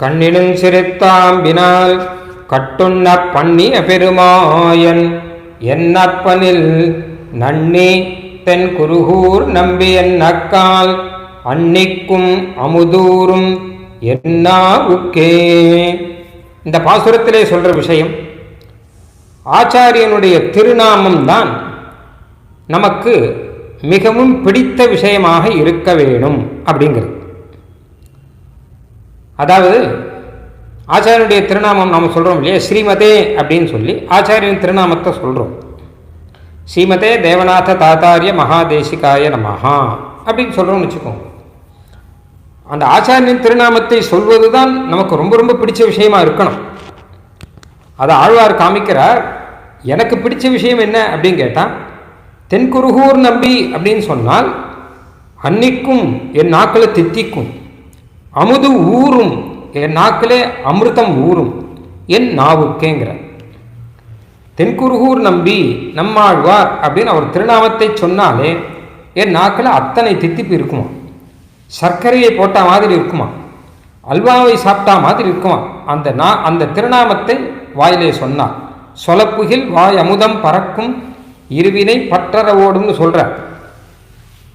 கண்ணினும் சிரித்தாம்பினால் கட்டுண்ண பண்ணிய பெருமாயன் என்னப்பனில் நன்னி தென் குருகூர் நம்பி என்னக்கால் அன்னிக்கும் அமுதூரும் என்னாவுக்கே. இந்த பாசுரத்திலே சொல்ற விஷயம் ஆச்சாரியனுடைய திருநாமம் தான் நமக்கு மிகவும் பிடித்த விஷயமாக இருக்க வேணும் அப்படிங்கிறது. அதாவது ஆச்சாரியனுடைய திருநாமம் நாம் சொல்கிறோம் இல்லையா? ஸ்ரீமதே அப்படின்னு சொல்லி ஆச்சாரியன் திருநாமத்தை சொல்கிறோம் ஸ்ரீமதே தேவநாத தாத்தாரிய மகாதேசிகாய நமஹா அப்படின்னு சொல்கிறோம்னு வச்சுக்கோங்க. அந்த ஆச்சாரியன் திருநாமத்தை சொல்வது தான் நமக்கு ரொம்ப ரொம்ப பிடிச்ச விஷயமா இருக்கணும். அதை ஆழ்வார் காமிக்கிறார் எனக்கு பிடிச்ச விஷயம் என்ன? அப்படின்னு கேட்டால் தென்குருகூர் நம்பி அப்படின்னு சொன்னால் அன்னிக்கும் என் நாக்களை தித்திக்கும். அமுது ஊறும் என் நாக்கிலே அமிர்தம் ஊறும் என் நாவுக்கேங்கிற. தென்குருகூர் நம்பி நம்மாழ்வார் அப்படின்னு அவர் திருநாமத்தை சொன்னாலே என் நாக்கில் அத்தனை தித்திப்பு இருக்குமா? சர்க்கரையை போட்ட மாதிரி இருக்குமா? அல்வாவை சாப்பிட்டா மாதிரி இருக்குமா? அந்த நா அந்த திருநாமத்தை வாயிலே சொன்னார். சொலப்புகில் வாய் அமுதம் பறக்கும் இருவினை பற்றற ஓடும்னு சொல்கிறார்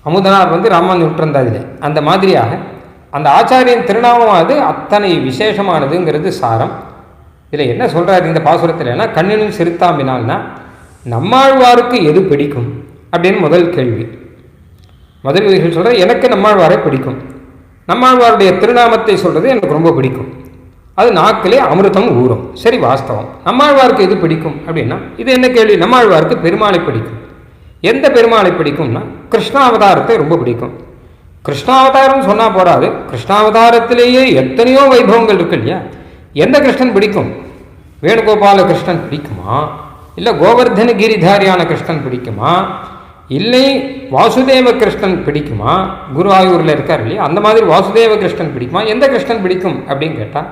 அமுதனார் வந்து ராமன் விட்டுருந்தாதிலே அந்த மாதிரியாக அந்த ஆச்சாரியன் திருநாமமானது அத்தனை விசேஷமானதுங்கிறது சாரம். இதில் என்ன சொல்கிறார் இந்த பாசுரத்தில்னா கண்ணினும் சிறுத்தாம்பினால்னா நம்மாழ்வாருக்கு எது பிடிக்கும்? அப்படின்னு முதல் கேள்வி. முதல் விதிகள் சொல்கிற எனக்கு நம்மாழ்வாரை பிடிக்கும். நம்மாழ்வாருடைய திருநாமத்தை சொல்கிறது எனக்கு ரொம்ப பிடிக்கும். அது நாக்கிலே அமிர்தம் ஊறும். சரி வாஸ்தவம். நம்மாழ்வாருக்கு எது பிடிக்கும் அப்படின்னா இது என்ன கேள்வி? நம்மாழ்வாருக்கு பெருமாளை பிடிக்கும். எந்த பெருமாளை பிடிக்கும்னா கிருஷ்ணாவதாரத்தை ரொம்ப பிடிக்கும். கிருஷ்ணாவதாரம் சொன்னால் போறாது. கிருஷ்ணாவதாரத்திலேயே எத்தனையோ வைபவங்கள் இருக்கு இல்லையா? எந்த கிருஷ்ணன் பிடிக்கும்? வேணுகோபால கிருஷ்ணன் பிடிக்குமா? இல்லை கோவர்தன கிரிதாரியான கிருஷ்ணன் பிடிக்குமா? இல்லை வாசுதேவ கிருஷ்ணன் பிடிக்குமா? குருவாயூரில் இருக்கார் இல்லையா? அந்த மாதிரி வாசுதேவ கிருஷ்ணன் பிடிக்குமா? எந்த கிருஷ்ணன் பிடிக்கும் அப்படின்னு கேட்டால்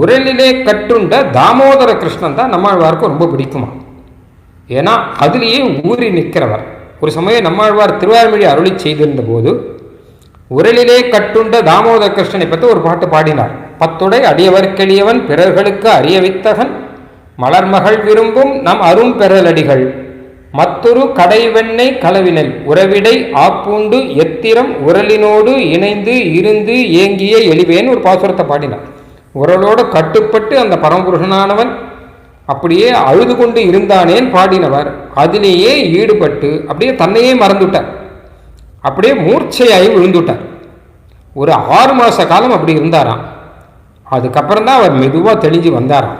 உரலிலே கட்டுண்ட தாமோதர கிருஷ்ணன் தான் நம்மாழ்வாருக்கு ரொம்ப பிடிக்குமா? ஏன்னா அதுலேயே ஊறி நிற்கிறவர். ஒரு சமயம் நம்மாழ்வார் திருவாரூழி அருளி செய்திருந்த போது உரலிலே கட்டுண்ட தாமோதர கிருஷ்ணனை பற்றி ஒரு பாட்டு பாடினார். பத்துடை அடியவர்க்கெளியவன் பிறர்களுக்கு அறிய வித்தகன். மலர்மகள் விரும்பும் நம் அரும் பெறலடிகள். மற்றொரு கடைவெண்ணை கலவினல். உறவிடை ஆப்பூண்டு எத்திரம் உரலினோடு இணைந்து இருந்து ஏங்கிய எளிவேன் ஒரு பாசுரத்தை பாடினார். உரலோடு கட்டுப்பட்டு அந்த பரமபுருஷனானவன் அப்படியே அழுது கொண்டு இருந்தானேன் பாடினவர். அதிலேயே ஈடுபட்டு அப்படியே தன்னையே மறந்துட்டார். அப்படியே மூர்ச்சையாகி விழுந்துட்டார் ஒரு ஆறு மாத காலம் அப்படி இருந்தாராம். அதுக்கப்புறம் தான் அவர் மெதுவாக தெளிஞ்சு வந்தாராம்.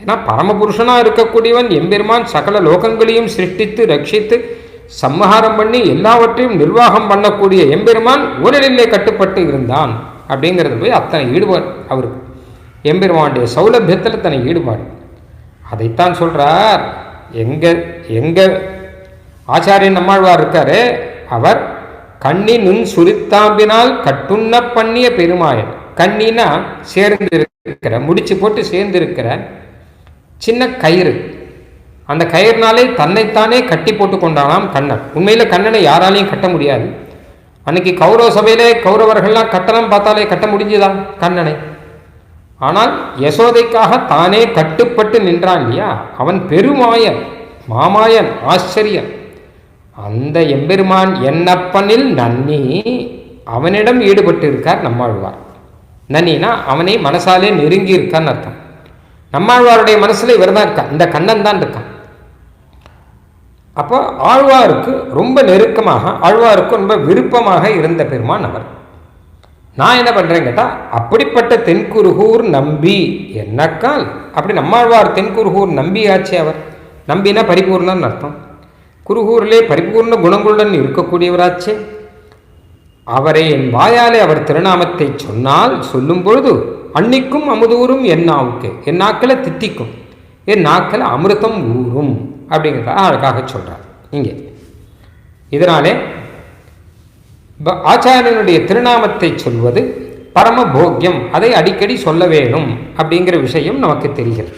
ஏன்னா பரமபுருஷனாக இருக்கக்கூடியவன் எம்பெருமான் சகல லோகங்களையும் சிருஷ்டித்து ரட்சித்து சம்ஹாரம் பண்ணி எல்லாவற்றையும் நிர்வாகம் பண்ணக்கூடிய எம்பெருமான் ஊழலிலே கட்டுப்பட்டு இருந்தான் அப்படிங்கிறது போய் அத்தனை ஈடுபாடு அவருக்கு. எம்பெருமானுடைய சௌலபியத்தில் தன்னை ஈடுபாடு. அதைத்தான் சொல்கிறார் எங்கள் எங்கள் ஆச்சாரியன் நம்மாழ்வார் இருக்காரு அவர் கண்ணி நுண் சுரித்தாம்பினால் கட்டுண்ண பண்ணிய பெருமாயன். கண்ணினா சேர்ந்து இருக்கிற முடிச்சு போட்டு சேர்ந்து இருக்கிற சின்ன கயிறு. அந்த கயிறுனாலே தன்னைத்தானே கட்டி போட்டு கொண்டானாம் கண்ணன். உண்மையில் கண்ணனை யாராலையும் கட்ட முடியாது. அன்னைக்கு கௌரவ சபையிலே கௌரவர்கள்லாம் கட்டணம் பார்த்தாலே கட்ட முடிஞ்சுதா கண்ணனை? ஆனால் யசோதைக்காக தானே கட்டுப்பட்டு நின்றான் இல்லையா? அவன் பெருமாயன் மாமாயன் ஆச்சரியன். அந்த எம்பெருமான் என்னப்பனில் நன்னி அவனிடம் ஈடுபட்டு இருக்கார் நம்மாழ்வார். நன்னினா அவனை மனசாலே நெருங்கி இருக்கான்னு அர்த்தம். நம்மாழ்வாருடைய மனசில் இவர் தான் இருக்கான் இந்த கண்ணன் தான் இருக்கான். அப்போ ஆழ்வாருக்கு ரொம்ப நெருக்கமாக ஆழ்வாருக்கு ரொம்ப விருப்பமாக இருந்த பெருமான் அவர். நான் என்ன பண்ணுறேன் கேட்டால் அப்படிப்பட்ட தென்குருகூர் நம்பி என்னக்கால்? அப்படி நம்மாழ்வார் தென்குருகூர் நம்பி அவர். நம்பினா பரிபூர்ணம்னு அர்த்தம். குருகூரிலே பரிபூர்ண குணங்களுடன் இருக்கக்கூடியவராச்சே. அவரை என் வாயாலே அவர் திருநாமத்தை சொன்னால் சொல்லும் பொழுது அன்னிக்கும் அமுதூரும் என் நாவுக்கு என் நாக்களை தித்திக்கும் என் நாக்கில் அமிர்தம் ஊறும் அப்படிங்கிறத அழகாக சொல்கிறார் இங்கே. இதனாலே ஆச்சாரியனுடைய திருநாமத்தை சொல்வது பரம போக்கியம் அதை அடிக்கடி சொல்ல வேணும் அப்படிங்கிற விஷயம் நமக்கு தெரிகிறது.